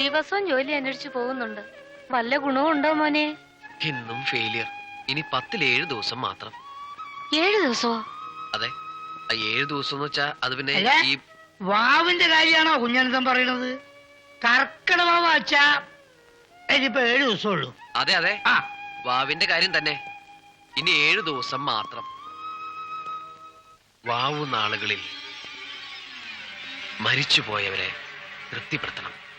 ദിവസവും ജോലി അന്വേഷിച്ചു പോകുന്നുണ്ട്. വല്ല ഗുണവും ഉണ്ടോ മോനെ? എന്നും ഫെയിലിയർ ഇനി പത്തിൽ ഏഴ് ദിവസം മാത്രം. ഏഴ് ദിവസമോ അതെ. ആ ഏഴ് ദിവസം എന്ന് വെച്ചാ അത് പിന്നെ അല്ല. ഈ വാവിന്റെ കാര്യമാണോ കുഞ്ഞനന്തം പറയണത് കർക്കിടവാവ് അച്ഛാ ഇതിപ്പോ ഏഴു ദിവസമുള്ളൂ അതെ അതെ. ആ. വാവിന്റെ കാര്യം തന്നെ. ഇനി ഏഴു ദിവസം മാത്രം. വാവു നാളുകളിൽ മരിച്ചുപോയവരെ തൃപ്തിപ്പെടുത്തണം.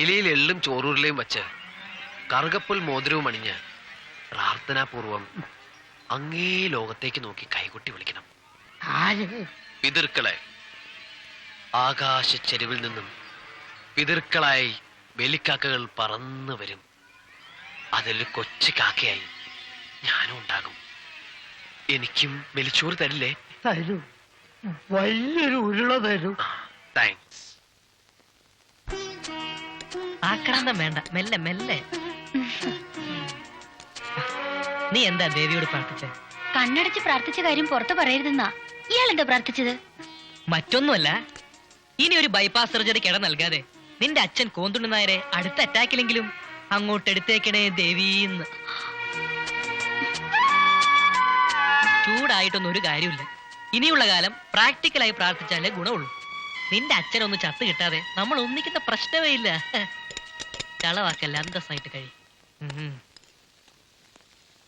ഇലയിൽ എള്ളും ചോറൂരിലെയും വച്ച് കറുകപ്പുൽ മോതിരവും അണിഞ്ഞ് പ്രാർത്ഥനാപൂർവം അങ്ങേ ലോകത്തേക്ക് നോക്കി കൈകൊട്ടി വിളിക്കണം. പിതൃക്കളെ ആകാശ ചെരുവിൽ നിന്നും പിതൃക്കളായി വെലിക്കാക്കകൾ പറന്നു വരും. അതിൽ കൊച്ചു കാക്കയായി ഞാനും ഉണ്ടാകും. എനിക്കും വെലിച്ചോറ് തരില്ലേ? തരൂ. വലിയൊരു ഉരുള തരൂ. താങ്ക്സ് ആക്രാന്തം വേണ്ട. മെല്ലെ മെല്ലെ. നീ എന്താ ദേവിയോട് പ്രാർത്ഥിച്ചേ? കണ്ണടച്ച് പ്രാർത്ഥിച്ച കാര്യം പുറത്തു പറയരുതെന്നാ. ഇയാൾ എന്താ പ്രാർത്ഥിച്ചത്? മറ്റൊന്നുമല്ല ഇനി ഒരു ബൈപ്പാസ് സർജറി ഇട നൽകാതെ നിന്റെ അച്ഛൻ കോന്തുണ്ണ നായരെ അടുത്ത അറ്റാക്കിലെങ്കിലും അങ്ങോട്ട് എടുത്തേക്കണേ ദേവീന്ന് ചൂടായിട്ടൊന്നും ഒരു കാര്യമില്ല. ഇനിയുള്ള കാലം പ്രാക്ടിക്കലായി പ്രാർത്ഥിച്ചാലേ ഗുണമുള്ളൂ. നിന്റെ അച്ഛനൊന്ന് ചത്ത് കിട്ടാതെ നമ്മൾ ഒന്നിക്കുന്ന പ്രശ്നമേ ഇല്ല. ചളവാക്കല്ല? അന്തസ്സായിട്ട് കഴി.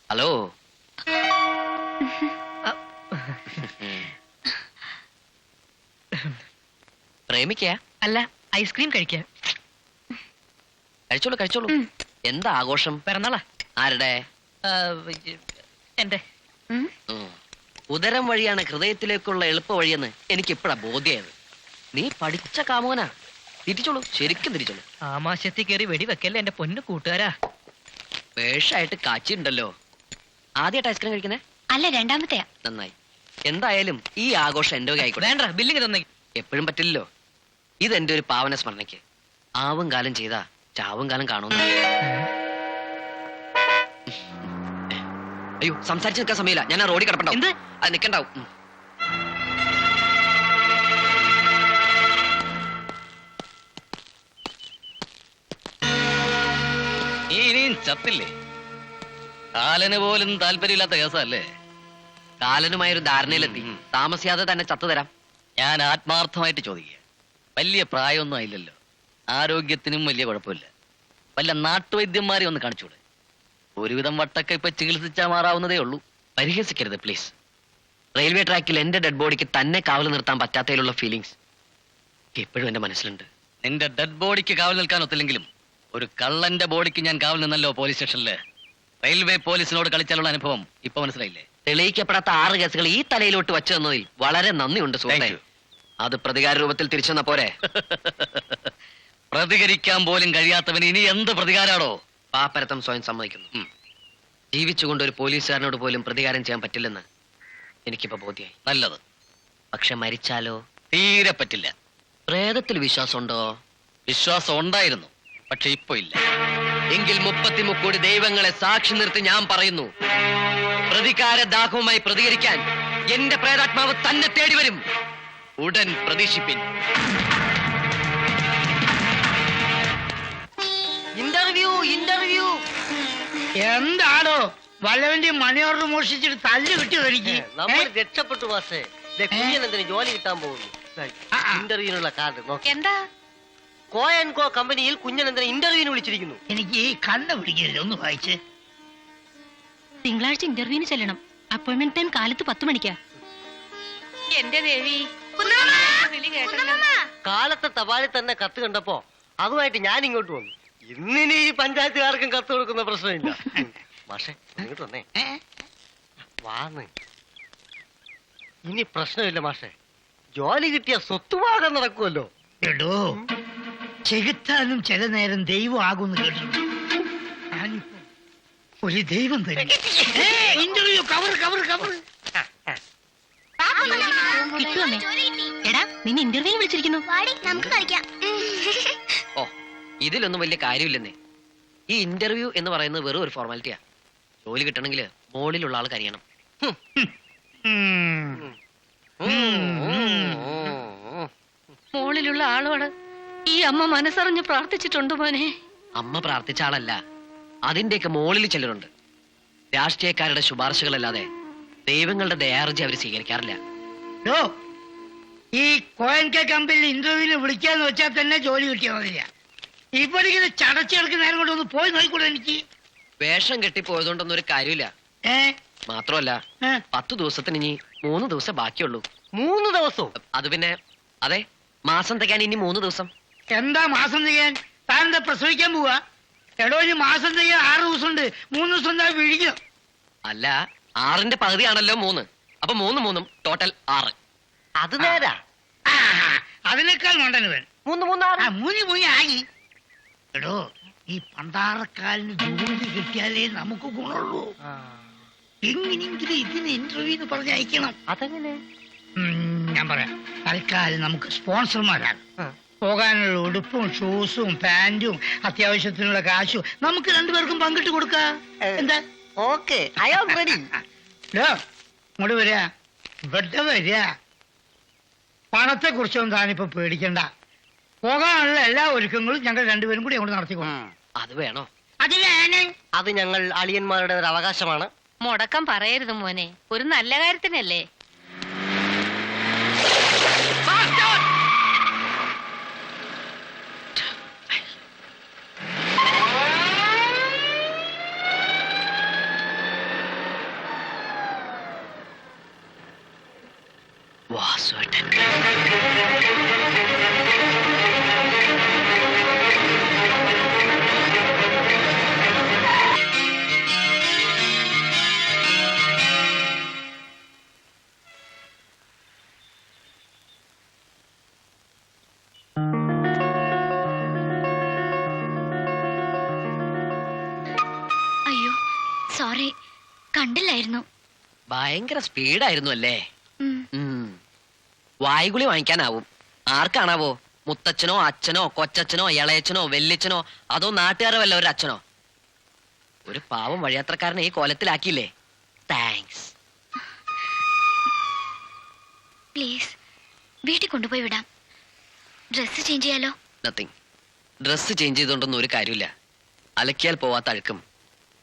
ഹലോ? പ്രേമിക്ക? അല്ല ഐസ്ക്രീം കഴിക്കാൻ. കഴിച്ചോളൂ കഴിച്ചോളൂ. എന്താ ആഘോഷം? പിറന്നാളാ. ആരുടെ? എന്റെ. ഉദരം വഴിയാണ് ഹൃദയത്തിലേക്കുള്ള എളുപ്പ വഴിയെന്ന് എനിക്ക് ഇപ്പഴാ ബോധ്യായത്. നീ പഠിച്ച കാമോനാ തിരിച്ചോളൂ. ശരിക്കും തിരിച്ചോളൂ. ആമാശത്തിൽ കയറി വെടിവെക്കല്ലേ എന്റെ പൊന്നു കൂട്ടുകാരാ. വേഷായിട്ട് കാച്ചിണ്ടല്ലോ ആദ്യമായിട്ട് ഐസ്ക്രീം കഴിക്കുന്നേ? അല്ല രണ്ടാമത്തെ നന്നായി. എന്തായാലും ഈ ആഘോഷം എന്റെ ആയിക്കോട്ടെ വേണ്ട ബില്ലിങ് തന്നെ. എപ്പോഴും പറ്റില്ലല്ലോ. ഇത് എന്റെ ഒരു പാവന സ്മരണയ്ക്ക്. ആവും കാലം ചെയ്താ ചാവും കാലം കാണുന്നു അയ്യോ സംസാരിച്ചു നിൽക്കാൻ സമയമില്ല. ഞാൻ ആ റോഡിൽ കിടപ്പുണ്ടാവും. അത് നിക്കണ്ടാവും. ചത്തില്ലേ? കാലന് പോലും താല്പര്യമില്ലാത്ത കേസല്ലേ? കാലനുമായൊരു ധാരണയിലെത്തി. താമസിയാതെ തന്നെ ചത്തു തരാം ഞാൻ ആത്മാർത്ഥമായിട്ട് ചോദിക്കുക വലിയ പ്രായമൊന്നും ആയില്ലല്ലോ. ആരോഗ്യത്തിനും വലിയ കുഴപ്പമില്ല. വല്ല നാട്ടുവൈദ്യന്മാരെ ഒന്ന് കാണിച്ചൂടെ? ഒരുവിധം വട്ടൊക്കെ ഇപ്പൊ ചികിത്സിച്ചാൽ മാറാവുന്നതേ ഉള്ളൂ. പരിഹസിക്കരുത് പ്ലീസ് റെയിൽവേ ട്രാക്കിൽ എന്റെ ഡെഡ് ബോഡിക്ക് തന്നെ കാവൽ നിർത്താൻ പറ്റാത്തതിലുള്ള ഫീലിങ്സ് എപ്പോഴും എന്റെ മനസ്സിലുണ്ട്. നിന്റെ ഡെഡ് ബോഡിക്ക് കാവൽ നിൽക്കാൻ ഒത്തില്ലെങ്കിലും ഒരു കള്ളന്റെ ബോഡിക്ക് ഞാൻ കാവൽ നിന്നല്ലോ പോലീസ് സ്റ്റേഷനിൽ. റെയിൽവേ പോലീസിനോട് കളിച്ചാലുള്ള അനുഭവം ഇപ്പൊ മനസ്സിലായില്ലേ? തെളിയിക്കപ്പെടാത്ത ആറ് കേസുകൾ ഈ തലയിലോട്ട് വച്ചു തന്നതിൽ വളരെ നന്ദിയുണ്ട് സുഹൃത്തെ. Thank അത് പ്രതികാര രൂപത്തിൽ തിരിച്ചെന്ന പോരെ? പ്രതികരിക്കാൻ പോലും കഴിയാത്തവന് ഇനി എന്ത് പ്രതികാരാണോ പാപ്പരത്തം സ്വയം സമ്മതിക്കുന്നു. ഉം. ജീവിച്ചുകൊണ്ട് ഒരു പോലീസുകാരനോട് പോലും പ്രതികാരം ചെയ്യാൻ പറ്റില്ലെന്ന് എനിക്കിപ്പോ ബോധ്യായി. നല്ലത്. പക്ഷെ മരിച്ചാലോ? തീരെ പറ്റില്ല. പ്രേതത്തിൽ വിശ്വാസമുണ്ടോ? വിശ്വാസം ഉണ്ടായിരുന്നു. പക്ഷെ ഇപ്പൊ ഇല്ല. എങ്കിൽ മുപ്പത്തിമുക്കോടി ദൈവങ്ങളെ സാക്ഷി നിർത്തി ഞാൻ പറയുന്നു പ്രതികാര ദാഹവുമായി പ്രതികരിക്കാൻ എന്റെ പ്രേതാത്മാവ് തന്നെ തേടി വരും. ഉടൻ പ്രതീക്ഷിപ്പിൻ. ഇന്റർവ്യൂ ഇന്റർവ്യൂ എന്താണോ? വല്ലവന്റെ മണി ഓർഡർ മോഷിച്ചിട്ട് തല്ല് കിട്ടിയോ എനിക്ക്. നമ്മൾ രക്ഷപ്പെട്ടു വാസേ ദേ കുഞ്ഞനെന്തിന് ജോലി കിട്ടാൻ പോകുന്നു. ഇന്റർവ്യൂവിനുള്ള കാർഡ് എന്താ? കോ ആൻഡ് കോ കമ്പനിയിൽ കുഞ്ഞനന്ദനെ ഇന്റർവ്യൂവിന് വിളിച്ചിരിക്കുന്നു. എനിക്ക് ഈ കണ്ണ് പിടിക്കരുത്. ഒന്ന് വായിച്ച്. തിങ്കളാഴ്ച ഇന്റർവ്യൂവിന് ചെല്ലണം. അപ്പോയിന്റ്മെന്റ് ടൈം കാലത്ത് പത്ത് മണിക്കാ. എന്റെ ദേവി കാലത്തെ തപാലിൽ തന്നെ കത്ത് കണ്ടപ്പോ അതുമായിട്ട് ഞാൻ ഇങ്ങോട്ട് വന്നു. ഇന്നിനി ഈ പഞ്ചായത്തുകാർക്കും കത്ത് കൊടുക്കുന്ന പ്രശ്നമില്ല. പക്ഷേ ഇങ്ങോട്ട് വന്നേ? വാന്ന് ഇനി പ്രശ്നമില്ല മാഷെ. ജോലി കിട്ടിയ സ്വത്തുവാകം നടക്കുമല്ലോ എടോ ചെകുത്താനും ചില നേരം ദൈവം ആകുമെന്ന് കേട്ടിട്ടുണ്ട്. ഞാനിപ്പോ ഒരു ദൈവം തന്നെ ഇന്റർവ്യൂ കവർ കവർ കവർ കിട്ടുവമ്മേ എടാ നിന്നെ ഇന്റർവ്യൂവിന് വിളിച്ചിരിക്കുന്നു. നമുക്ക് കളിക്കാം. ഓ ഇതിലൊന്നും വലിയ കാര്യമില്ലെന്നേ. ഈ ഇന്റർവ്യൂ എന്ന് പറയുന്നത് വെറും ഒരു ഫോർമാലിറ്റിയാ ജോലി കിട്ടണമെങ്കിൽ മോളിലുള്ള ആൾ കനിയണം ഉം. മോളിലുള്ള ആളോട് ഈ അമ്മ മനസ്സറിഞ്ഞ് പ്രാർത്ഥിച്ചിട്ടുണ്ട് മോനെ? അമ്മ പ്രാർത്ഥിച്ച ആളല്ല. അതിന്റെയൊക്കെ മോളിൽ ചിലരുണ്ട്. രാഷ്ട്രീയക്കാരുടെ ശുപാർശകളല്ലാതെ ദൈവങ്ങളുടെ ദയാർജി അവർ സ്വീകരിക്കാറില്ല. ഡോ ഈ കോയൻകെ കമ്പനിയിൽ ഇന്റർവ്യൂവിന് വിളിക്കാന്ന് വെച്ചാൽ തന്നെ ജോലി കിട്ടിയാൽ മതില്ല ഇവിടെ ഇങ്ങനെ നേരം നേരം കൊണ്ടൊന്ന് പോയി നോക്കിക്കൂടെ എനിക്ക്? വേഷം കെട്ടി കെട്ടിപ്പോയതുകൊണ്ടൊന്നും ഒരു കാര്യമില്ല. ഏ? മാത്രമല്ല ഏ? പത്ത് ദിവസത്തിന് ഇനി മൂന്ന് ദിവസം ബാക്കിയുള്ളൂ. മൂന്ന് ദിവസവും അത് പിന്നെ അതെ മാസം തികയാൻ ഇനി മൂന്ന് ദിവസം. എന്താ മാസം ചെയ്യാൻ? താൻ എന്താ പ്രസവിക്കാൻ പോവാ? എടോ ഇനി മാസം ചെയ്യാൻ ആറ് ദിവസമുണ്ട്. മൂന്ന് ദിവസം എന്താ വിഴിഞ്ഞു? അല്ല ആറിന്റെ പകുതിയാണല്ലോ മൂന്ന്. അപ്പൊ മൂന്ന് മൂന്നും ടോട്ടൽ ആറ്. അത് നേരാ. ആ, അതിനേക്കാൾ നോണ്ടന് വേണം മൂന്ന് മൂന്നാറ് ആ മൂന്ന് മൂന്ന് ആയി. എടോ ഈ പണ്ടാറക്കാലിന് ജോലി കിട്ടിയാലേ നമുക്ക് ഗുണമുള്ളൂ. എങ്ങനെയെങ്കിലും ഇതിന് ഇന്റർവ്യൂ പറഞ്ഞയക്കണം അതെങ്ങനെ? ഉം, ഞാൻ പറയാം. തൽക്കാലം നമുക്ക് സ്പോൺസർമാരാണ്. പോകാനുള്ള ഉടുപ്പും ഷൂസും പാന്റും അത്യാവശ്യത്തിനുള്ള കാശും നമുക്ക് രണ്ടുപേർക്കും പങ്കിട്ട് കൊടുക്കാം. എന്താ? ഓക്കെ ഐ ആം റെഡി ഡോ, ഇങ്ങോട്ട് വരിക ഇവിടെ വരിക പണത്തെ കുറിച്ചൊന്നും താനിപ്പോ പേടിക്കണ്ട. പോകാനുള്ള എല്ലാ ഒരുക്കങ്ങളും ഞങ്ങൾ രണ്ടുപേരും കൂടി അങ്ങോട്ട് നടത്തിക്കോണം അത് വേണോ? അത് വേണം. അത് ഞങ്ങൾ അളിയന്മാരുടെ ഒരു അവകാശമാണ് മുടക്കം പറയരുത് മോനെ. ഒരു നല്ല കാര്യത്തിനല്ലേ? ഭയങ്കര സ്പീഡായിരുന്നു അല്ലേ. വായ്ഗുളി വാങ്ങിക്കാനാവും. ആർക്കാണാവോ? മുത്തച്ഛനോ അച്ഛനോ കൊച്ചച്ഛനോ ഇളയച്ചനോ വെല്ലിച്ചനോ അതോ നാട്ടുകാരോ അല്ല ഒരു അച്ഛനോ? ഒരു പാവം വഴിയാത്രക്കാരനെ ഈ കോലത്തിലാക്കിയില്ലേ? താങ്ക്സ് പ്ലീസ് വീട്ടിൽ കൊണ്ടുപോയി വിടാം. ഡ്രസ്സ് ചേഞ്ച് ചെയ്യാലോ? നത്തിങ് ഡ്രസ്സ് ചേഞ്ച് ചെയ്തുകൊണ്ടൊന്നും ഒരു കാര്യമില്ല. അലക്കിയാൽ പോവാത്ത അഴുക്കും.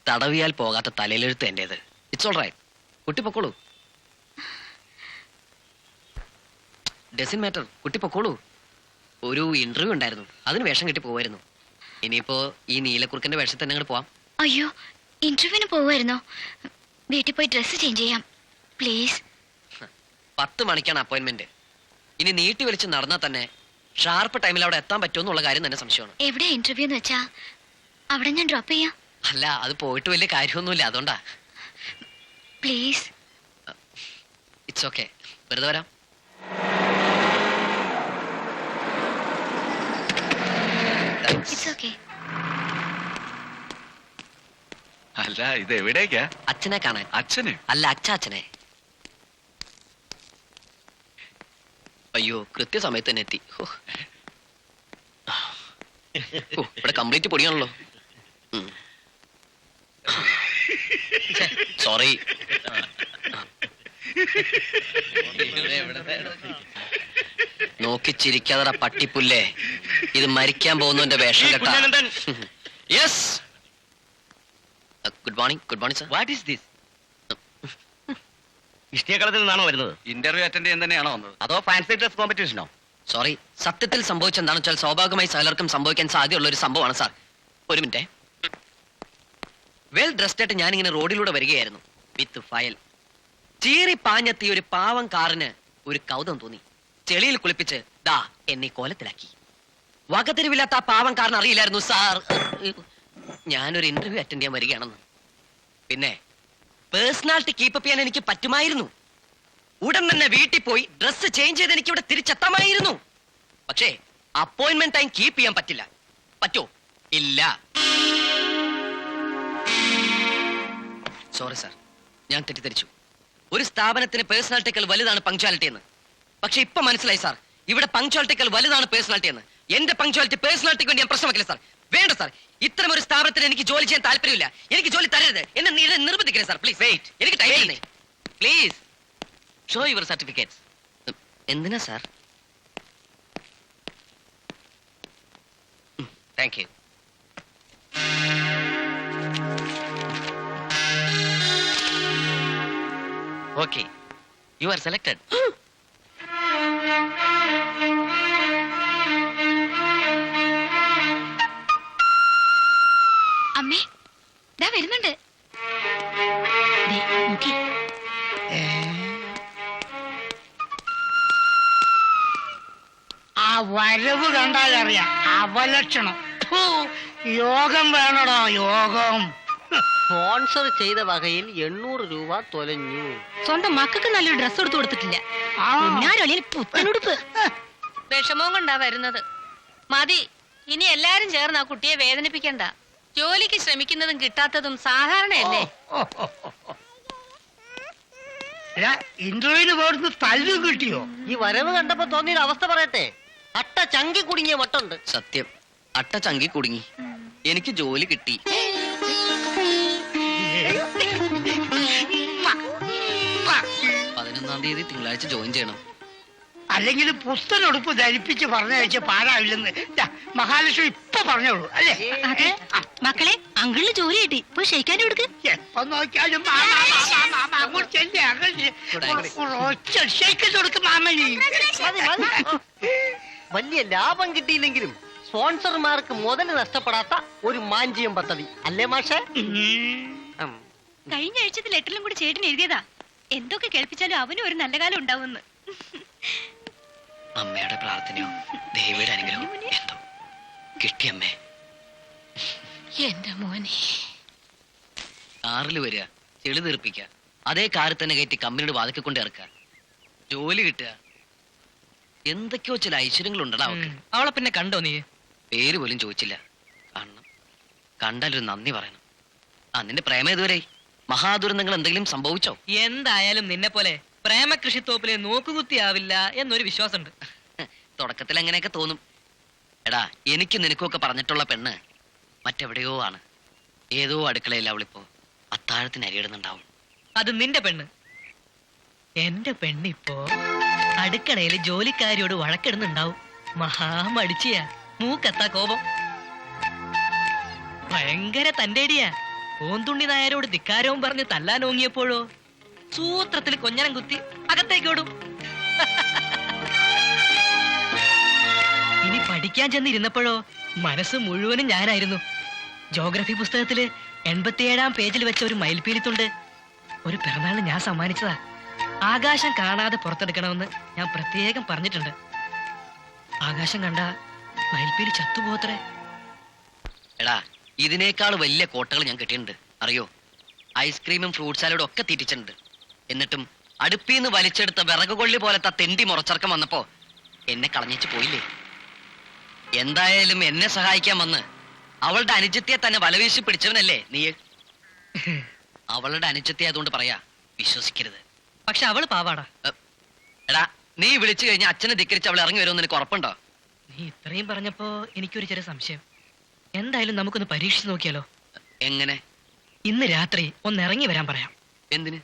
തടവിയാൽ പോകാത്ത തലയിലെഴുത്ത് എന്റെത് ഇറ്റ്സ് ഓൾ റൈറ്റ് കുട്ടി പൊക്കോളൂ ഡസിൻ മാറ്റർ കുട്ടി പൊക്കോളൂ ഒരു ഇന്റർവ്യൂ ഉണ്ടായിരുന്നു. അതിന് വേഷം കെട്ടി പോവായിരുന്നു. ഇനിയിപ്പോ ഈ നീലക്കുറുക്കന്റെ വേഷത്തിൽ തന്നെ അങ്ങോട്ട് പോവാം. അയ്യോ ഇന്റർവ്യൂവിന് പോവായിരുന്നോ? വീട്ടിൽ പോയി ഡ്രസ്സ് ചേഞ്ച് ചെയ്യാം. പ്ലീസ് പത്ത് മണിക്കാണ് അപ്പോയിന്റ്മെന്റ് ഇനി നീട്ടി വലിച്ച് നടന്നാൽ തന്നെ ഷാർപ്പ് ടൈമിൽ അവിടെ എത്താൻ പറ്റുമെന്നുള്ള കാര്യം തന്നെ സംശയമാണ്. എവിടെ ഇന്റർവ്യൂ എന്ന് വെച്ചാ? അവിടെ ഞാൻ ഡ്രോപ്പ് ചെയ്യാം. അല്ല അത് പോയിട്ട് വലിയ കാര്യമൊന്നുമില്ല. അതുകൊണ്ടാ. പ്ലീസ്. It's okay. വെറുതെ വരാം. ഇറ്റ്സ് ഓക്കെ അല്ല ഇത് എവിടേക്കാ? അച്ഛനെ കാണാൻ. അച്ഛന്? അല്ല അച്ഛാച്ചനെ അയ്യോ കൃത്യസമയത്ത് തന്നെ എത്തി ഓ ഇവിടെ കംപ്ലീറ്റ് പൊടിയാണല്ലോ. സോറി നോക്കി ചിരിക്കാതട പട്ടിപ്പുല്ലേ. ഇത് മരിക്കാൻ പോകുന്നതിന്റെ വേഷം കേട്ടാ. Yes good morning good morning sir what is this ഇഷ്ടിയക്കളത്തിൽ നിന്നാണോ വരുന്നത്? ഇന്റർവ്യൂ അറ്റൻഡ് ചെയ്യാൻ തന്നെയാണോ വന്നത്? അതോ ഫാൻസി ഡ്രസ് കോമ്പറ്റീഷനോ സോറി സത്യത്തിൽ സംഭവിച്ചെന്താണെന്ന് വെച്ചാൽ സ്വാഭാവികമായി സകലർക്കും സംഭവിക്കാൻ സാധ്യതയുള്ള ഒരു സംഭവമാണ് സാർ ഒരു മിനിറ്റ്. വെൽ ഡ്രസ്ഡ് ആയിട്ട് ഞാനിങ്ങനെ റോഡിലൂടെ വരികയായിരുന്നു. വിത്ത് ഫയൽ ചീറി പാഞ്ഞെത്തിയ ഒരു പാവം കാറിന് ഒരു കൗതം തോന്നി. ചെളിയിൽ കുളിപ്പിച്ച് ദാ എന്നെ കോലത്തിലാക്കി. വകതിരിവില്ലാത്ത ആ പാവം കാറിന് അറിയില്ലായിരുന്നു സാർ. ഞാനൊരു ഇന്റർവ്യൂ അറ്റൻഡ് ചെയ്യാൻ വരികയാണെന്ന്. പിന്നെ പേഴ്സണാലിറ്റി കീപ്പപ്പ് ചെയ്യാൻ എനിക്ക് പറ്റുമായിരുന്നു. ഉടൻ തന്നെ വീട്ടിൽ പോയി ഡ്രസ്സ് ചേഞ്ച് ചെയ്ത് എനിക്ക് ഇവിടെ തിരിച്ചെത്താമായിരുന്നു. പക്ഷേ അപ്പോയിന്റ്മെന്റ് ടൈം കീപ്പ് ചെയ്യാൻ പറ്റില്ല. പറ്റോ? ഇല്ല. സോറി സാർ ഞാൻ തെറ്റിദ്ധരിച്ചു. ഒരു സ്ഥാപനത്തിന് പേഴ്സണാലിറ്റിക്കൽ വലുതാണ് പങ്ക്ച്വാലിറ്റി എന്ന്. പക്ഷെ ഇപ്പൊ മനസ്സിലായി സാർ. ഇവിടെ പങ്ക്ച്വാലിറ്റിക്കൽ വലുതാണ് പേഴ്സണാലിറ്റി എന്ന്. എന്റെ പങ്ക്ച്വാലിറ്റി പേഴ്സണാലിറ്റിക്ക് വേണ്ടി ഞാൻ പ്രശ്നം വെക്കില്ല സാർ. വേണ്ട സാർ. ഇത്തരം ഒരു സ്ഥാപനത്തിന് എനിക്ക് ജോലി ചെയ്യാൻ താല്പര്യമില്ല. എനിക്ക് ജോലി തരരുത്. എന്നെ നിർബന്ധിക്കരുത് സാർ. പ്ലീസ് വെയിറ്റ് എനിക്ക് time please show your certificate എന്തിനാ sir? Thank you okay you are selected അമ്മേ ദാ വരുന്നുണ്ട്? ആ വരവ് കണ്ടാലറിയാം. അവലക്ഷണം. യോഗം വേണടോ യോഗം. സ്പോൺസർ ചെയ്ത വകയിൽ എണ്ണൂറ് രൂപ തൊലഞ്ഞു. സ്വന്തം മക്കൾക്ക് നല്ലൊരു ഡ്രസ് എടുത്തു കൊടുത്തിട്ടില്ല. പുത്തനുടുപ്പ് വിഷമവും കൊണ്ടാ വരുന്നത്. മതി ഇനി എല്ലാരും ചേർന്ന് ആ കുട്ടിയെ വേദനിപ്പിക്കണ്ട. ജോലിക്ക് ശ്രമിക്കുന്നതും കിട്ടാത്തതും സാധാരണയല്ലേ? ഇന്റർവ്യൂവിന് പോയിരുന്ന തല്ലു കിട്ടിയോ? ഈ വരവ് കണ്ടപ്പോ തോന്നിയ അവസ്ഥ പറയട്ടെ. അട്ട ചങ്കി കുടുങ്ങിയ മട്ടുണ്ട്. സത്യം അട്ട ചങ്കി കുടുങ്ങി. എനിക്ക് ജോലി കിട്ടി. പതിനൊന്നാം തീയതി തിങ്കളാഴ്ച ജോയിൻ ചെയ്യണം. അല്ലെങ്കിൽ പുസ്തകം ഉടുപ്പ് ധരിപ്പിച്ച് പറഞ്ഞയച്ച പാടാവില്ലെന്ന് മഹാലക്ഷ്മി ഇപ്പൊ പറഞ്ഞോളൂ അല്ലേ? മക്കളെ അങ്കിളിന് ജോലി കിട്ടി. പോയി ഷെയ്ക്കാൻ എടുക്ക്. എപ്പൊ നോക്കിയാലും കൊടുക്കും. വലിയ ലാഭം കിട്ടിയില്ലെങ്കിലും സ്പോൺസർമാർക്ക് മുതൽ നഷ്ടപ്പെടാത്ത ഒരു മാഞ്ചിയം പദ്ധതി. അല്ലേ മാഷേ. കഴിഞ്ഞ ആഴ്ചത്തെ ലെറ്ററിലും കൂടി ചേട്ടൻ എഴുതിയതാ. എന്തൊക്കെ കേൾപ്പിച്ചാലും അവനും ഒരു നല്ല കാലം ഉണ്ടാവുമെന്ന്. അമ്മയുടെ പ്രാർത്ഥനയോ ദേവിയുടെ അനുഗ്രഹവും എന്തോ? കിട്ടിയമ്മേ എന്റെ മോനെ. കാറിൽ വരിക ചെളി തീർപ്പിക്കുക അതേ കാറിൽ തന്നെ കയറ്റി കമ്പനിയുടെ വാതിക്കെ കൊണ്ട് ഇറക്കുക ജോലി കിട്ടുക. എന്തൊക്കെയോ ചില ഐശ്വര്യങ്ങൾ ഉണ്ടടാ അവക്ക് അവളെ പിന്നെ കണ്ടോ നീ? പേര് പോലും ചോദിച്ചില്ല. കാണണം. കണ്ടാലൊരു നന്ദി പറയണം. ആ നിന്റെ പ്രേമം ഇതുവരെ മഹാദുരന്തങ്ങൾ എന്തെങ്കിലും സംഭവിച്ചോ? എന്തായാലും നിന്നെ പോലെ പ്രേമകൃഷിത്തോപ്പിലെ നോക്കുകുത്തിയാവില്ല എന്നൊരു വിശ്വാസമുണ്ട്. തുടക്കത്തിൽ അങ്ങനെയൊക്കെ തോന്നും. എടാ എനിക്ക് നിനക്കൊക്കെ പറഞ്ഞിട്ടുള്ള പെണ്ണ് മറ്റെവിടെയോ ആണ്. ഏതോ അടുക്കളയിൽ അവളിപ്പോ അത്താഴത്തിന് അരിയിടുന്നുണ്ടാവും. അത് നിന്റെ പെണ്ണ്. എന്റെ പെണ്ണിപ്പോ അടുക്കളയിൽ ജോലിക്കാരിയോട് വഴക്കിടുന്നുണ്ടാവും. മഹാമടിച്ചിയാ മൂക്കത്താ കോപം. ഭയങ്കര തന്റേടിയാ ഓന്തുണ്ണി നായരോട് ധിക്കാരവും പറഞ്ഞ് തല്ലാൻ ഓങ്ങിയപ്പോഴോ? സൂത്രത്തിൽ കൊഞ്ഞനം കുത്തി അകത്തേക്കോടും ഇനി പഠിക്കാൻ ചെന്നിരുന്നപ്പോഴോ മനസ്സ് മുഴുവനും ഞാനായിരുന്നു. ജോഗ്രഫി പുസ്തകത്തിൽ എൺപത്തിയേഴാം പേജിൽ വെച്ച ഒരു മയിൽപീലിത്തുണ്ട്. ഒരു പിറന്നാൾ ഞാൻ സമ്മാനിച്ചതാ. ആകാശം കാണാതെ പുറത്തെടുക്കണമെന്ന് ഞാൻ പ്രത്യേകം പറഞ്ഞിട്ടുണ്ട്. ആകാശം കണ്ട മയിൽപീലി ചത്തുപോത്രേ എടാ ഇതിനേക്കാൾ വലിയ കോട്ടകൾ ഞാൻ കെട്ടിയിട്ടുണ്ട്. അറിയോ? ഐസ്ക്രീമും ഫ്രൂട്ട് സാലഡും ഒക്കെ തീറ്റിച്ചിട്ടുണ്ട്. എന്നിട്ടും അടുപ്പിൽ നിന്ന് വലിച്ചെടുത്ത വിറക് കൊള്ളി പോലത്തെ തെണ്ടി മുറച്ചർക്കം വന്നപ്പോ എന്നെ കളഞ്ഞിച്ച് പോയില്ലേ? എന്തായാലും എന്നെ സഹായിക്കാൻ വന്ന് അവളുടെ അനുജത്തെ തന്നെ വലവീശി പിടിച്ചവനല്ലേ നീ അവളുടെ അനുജത്തെ ആയതുകൊണ്ട് പറയാ വിശ്വസിക്കരുത്. പക്ഷെ അവൾ പാവാടാ. എടാ നീ വിളിച്ചു കഴിഞ്ഞാൽ അച്ഛനെ ധിക്കരിച്ച് അവൾ ഇറങ്ങി വരുമെന്ന് എനിക്ക് ഉറപ്പുണ്ടോ? നീ ഇത്രയും പറഞ്ഞപ്പോ എനിക്കൊരു ചെറിയ സംശയം. എന്തായാലും നമുക്കൊന്ന് പരീക്ഷിച്ച് നോക്കിയാലോ? എങ്ങനെ? ഇന്ന് രാത്രി ഒന്ന് ഇറങ്ങി വരാൻ പറയാം. എന്തിന്?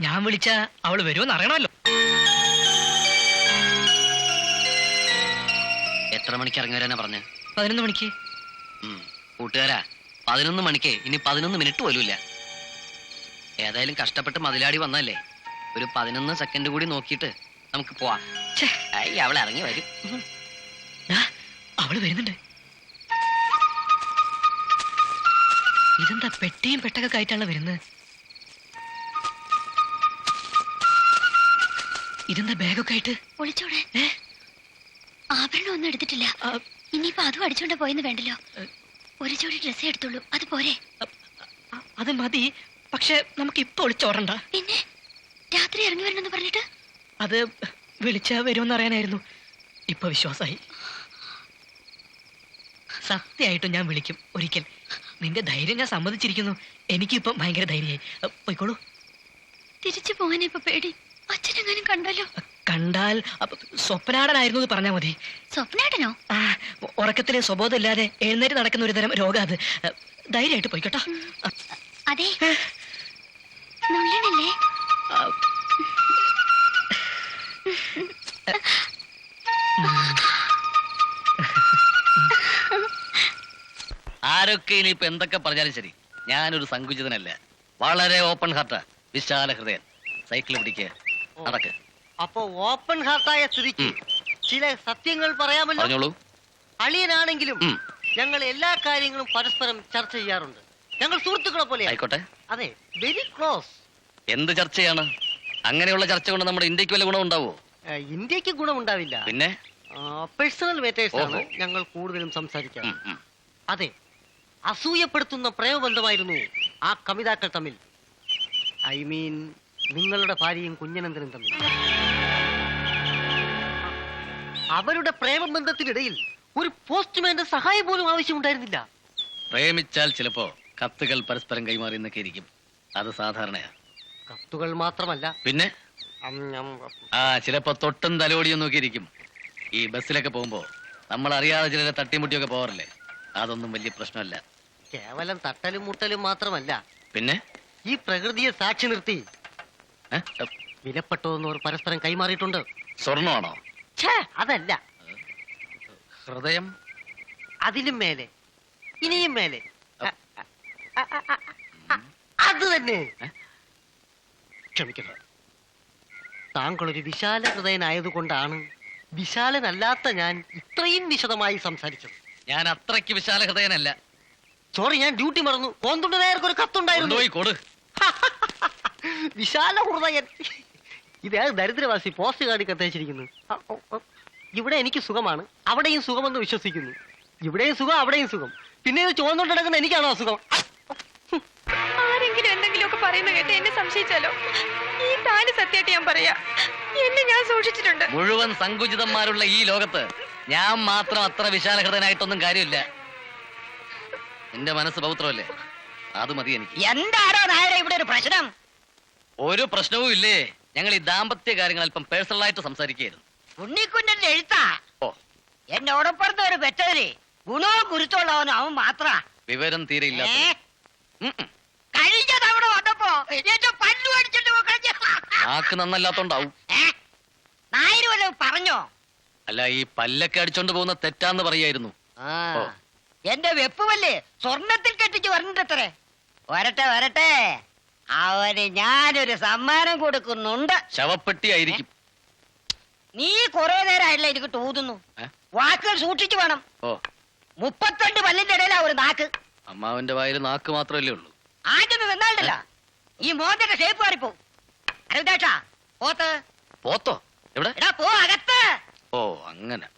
ഞാൻ വിളിച്ച അവൾ വരുമെന്ന് അറിയണമല്ലോ. എത്ര മണിക്ക് ഇറങ്ങി വരാനാ പറഞ്ഞ? പതിനൊന്ന് മണിക്ക്. കൂട്ടുകാരാ പതിനൊന്ന് മണിക്ക്. ഇനി പതിനൊന്ന് മിനിറ്റ് പോലുമില്ല. ഏതായാലും കഷ്ടപ്പെട്ട് മതിലാടി വന്നല്ലേ ഒരു പതിനൊന്ന് സെക്കൻഡ് കൂടി നോക്കിയിട്ട് നമുക്ക് പോവാം. അവൾ ഇറങ്ങി വരും. അവൾ വരുന്നുണ്ട്. ഇതെന്താ പെട്ടിയും പെട്ടൊക്കെ ആയിട്ടാണ് വരുന്നത്? ഇതെന്താ ബാഗൊക്കെ ആയിട്ട്? ഒളിച്ചോടെ. ആഭരണം ഒന്നും എടുത്തിട്ടില്ല. ഇനിയിപ്പോ അതും അടിച്ചോണ്ട പോയെന്ന് വേണ്ടല്ലോ. ഒരു ജോഡി ഡ്രസ്സേ എടുത്തുള്ളൂ. അത് പോരെ. അത് മതി. പക്ഷെ നമുക്ക് ഇപ്പൊ ഒളിച്ചോടണ്ട. പിന്നെ? രാത്രി ഇറങ്ങി വരണമെന്ന് പറഞ്ഞിട്ട്? അത് വിളിച്ചാ വരുമെന്ന് അറിയാനായിരുന്നു. ഇപ്പൊ വിശ്വാസായി. സത്യമായിട്ടും ഞാൻ വിളിക്കും. ഒരിക്കൽ. നിന്റെ ധൈര്യം ഞാൻ സമ്മതിച്ചിരിക്കുന്നു. എനിക്കിപ്പം ഭയങ്കര ധൈര്യമായി. പോയിക്കോളൂ. തിരിച്ചു പോകാൻ ഇപ്പൊ പേടി. അച്ഛനെങ്ങാനും കണ്ടല്ലോ കണ്ടാൽ സ്വപ്നാടനായിരുന്നു എന്ന് പറഞ്ഞാൽ മതി. സ്വപ്നാടനോ? ആ ഉറക്കത്തിലെ സ്വബോധം ഇല്ലാതെ എഴുന്നേറ്റ് നടക്കുന്ന ഒരു തരം രോഗം അത്. ധൈര്യമായിട്ട് പോയിക്കോട്ടോ. അതെ. നുള്ളണല്ലേ. ആരൊക്കെ ഇനിയിപ്പോ എന്തൊക്കെ പറഞ്ഞാലും ശരി. ഞാനൊരു സങ്കുചിതനല്ല. വളരെ ഓപ്പൺ ഹാർട്ടാ വിശാല ഹൃദയൻ. സൈക്കിൾ പിടിക്കുക നടക്ക്. അപ്പോ ഓപ്പൺ ഹാർട്ടായ സ്ഥിതിക്ക് ചില സത്യങ്ങൾ പറയാമല്ലോ? അളിയനാണെങ്കിലും ഞങ്ങൾ എല്ലാ കാര്യങ്ങളും പരസ്പരം ചർച്ച ചെയ്യാറുണ്ട്. ഞങ്ങൾ സുഹൃത്തുക്കളെ പോലെ ആയിക്കോട്ടെ. അതെ വെരി ക്ലോസ് എന്ത് ചർച്ചയാണ്? അങ്ങനെയുള്ള ചർച്ച കൊണ്ട് നമ്മുടെ ഇന്ത്യയ്ക്ക് വല്ല ഗുണം ഉണ്ടാവോ? ഇന്ത്യയ്ക്ക് ഗുണമുണ്ടാവില്ല. പിന്നെ? പേഴ്സണൽ മാറ്റേഴ്സ് ആണ് ഞങ്ങൾ കൂടുതലും സംസാരിക്കാം. അതെ അസൂയപ്പെടുത്തുന്ന പ്രേമബന്ധമായിരുന്നു ആ കവിതാക്കൾ തമ്മിൽ. ഐ മീൻ നിങ്ങളുടെ ഭാര്യയും കുഞ്ഞനന്ദനും തമ്മിൽ. അവരുടെ പ്രേമബന്ധത്തിനിടയിൽ ഒരു പോസ്റ്റ്മാന്റെ സഹായം പോലും ആവശ്യമുണ്ടായിരുന്നില്ല. പ്രേമിച്ചാൽ ചിലപ്പോ കത്തുകൾ പരസ്പരം കൈമാറി എന്നൊക്കെ ഇരിക്കും. അത് സാധാരണയാ. കത്തുകൾ മാത്രമല്ല. പിന്നെ? ആ ചിലപ്പോ തൊട്ടും തലോടിയും നോക്കി ഇരിക്കും. ഈ ബസ്സിലൊക്കെ പോകുമ്പോ നമ്മൾ അറിയാതെ ചിലരെ തട്ടിമുട്ടിയൊക്കെ പോകാറില്ലേ? അതൊന്നും വലിയ പ്രശ്നമല്ല. കേവലം തട്ടലും മുട്ടലും മാത്രമല്ല. പിന്നെ? ഈ പ്രകൃതിയെ സാക്ഷി നിർത്തി. ഏ? വിലപ്പെട്ടതെന്ന് അവർ പരസ്പരം കൈമാറിയിട്ടുണ്ട്. സ്വർണമാണോ? അതല്ല. ഹൃദയം? അതിലും മേലെ. ഇനിയും മേലെ. അത് തന്നെ? ക്ഷമിക്കണം താങ്കൾ ഒരു വിശാല ഹൃദയനായതുകൊണ്ടാണ് വിശാലനല്ലാത്ത ഞാൻ ഇത്രയും വിശദമായി സംസാരിച്ചത്. ഞാൻ അത്രയ്ക്ക് വിശാല ഹൃദയനല്ല. സോറി ഞാൻ ഡ്യൂട്ടി മറന്നു. കോന്തുണ്ട് നേർക്ക് ഒരു കത്തുണ്ടായിരുന്നു. കൊടു. വിശാല ഹൃദയൻ ഇത് ദരിദ്രവാസി പോസ്റ്റ് കാർഡിൽ കത്തയച്ചിരിക്കുന്നു. ഇവിടെ എനിക്ക് സുഖമാണ്. അവിടെയും സുഖമെന്ന് വിശ്വസിക്കുന്നു. ഇവിടെയും സുഖം അവിടെയും സുഖം. പിന്നെ ഇത് ചുവന്നുകൊണ്ട് കിടക്കുന്ന എനിക്കാണോ അസുഖം? ആരെങ്കിലും എന്തെങ്കിലും ഒക്കെ പറയുന്ന കേട്ട് എന്നെ സംശയിച്ചാലോ? ഈ താന് സത്യമായിട്ട് ഞാൻ പറയാ. എന്നെ ഞാൻ സൂക്ഷിച്ചിട്ടുണ്ട്. മുഴുവൻ സങ്കുചിതന്മാരുള്ള ഈ ലോകത്ത് ഞാൻ മാത്രം അത്ര വിശാലഹൃദയനായിട്ടൊന്നും കാര്യമില്ല. നിന്റെ മനസ്സ് പൗത്രമല്ലേ? അത് മതി എനിക്ക്. എന്താണോ നായരെ ഇവിടെ ഒരു പ്രശ്നം? ഒരു പ്രശ്നവും ഇല്ലേ? ഞങ്ങൾ ഈ ദാമ്പത്യ കാര്യങ്ങൾ അല്പം പേഴ്സണൽ ആയിട്ട് സംസാരിക്കുകയായിരുന്നു. ഉണ്ണിക്കുഞ്ഞന്റെ എഴുത്താ. ഓ. എന്നോടൊപ്പുറത്ത് ഒരു പെറ്റതിൽ ഗുണവും ഗുരുത്തുള്ളവനും അവൻ മാത്ര. വിവരം തീരെ ഇല്ല. കഴിഞ്ഞ തവണ വന്നപ്പോ എന്റെ പല്ലു അടിച്ചിട്ട് ആക്ക് നന്നല്ലാത്തോണ്ടാവും? നായര് വല്ലതും പറഞ്ഞോ? അല്ല ഈ പല്ലൊക്കെ അടിച്ചോണ്ട് പോകുന്ന തെറ്റാന്ന് പറയായിരുന്നു. ആ. എന്റെ വെപ്പുമല്ലേ സ്വർണത്തിൽ കെട്ടിച്ച് പറഞ്ഞിട്ടത്രേ. വരട്ടെ വരട്ടെ. അവന് ഞാനൊരു സമ്മാനം കൊടുക്കുന്നുണ്ട്. ശവപ്പെട്ടി ആയിരിക്കും. നീ കുറെ നേരമായില്ല എനിക്ക് തൂതുന്നു? ഏ? വാക്കുകൾ സൂക്ഷിച്ചു വേണം. ഓ. മുപ്പത്തിരണ്ട് പല്ലിന്റെ ഇടയിലാ ഒരു നാക്ക്. അമ്മാവന്റെ വായിൽ നാക്ക് മാത്രമല്ലേ ഉള്ളൂ. ആദ്യം നിന്നാണ്ടല്ല ഈ മോന്റെ ഷേപ്പ് മാറിപ്പോ അരവിന്ദേട്ടാ പോത്ത്. പോത്തോ? എവിടെ? പോ അകത്ത്. ഓ അങ്ങനെ.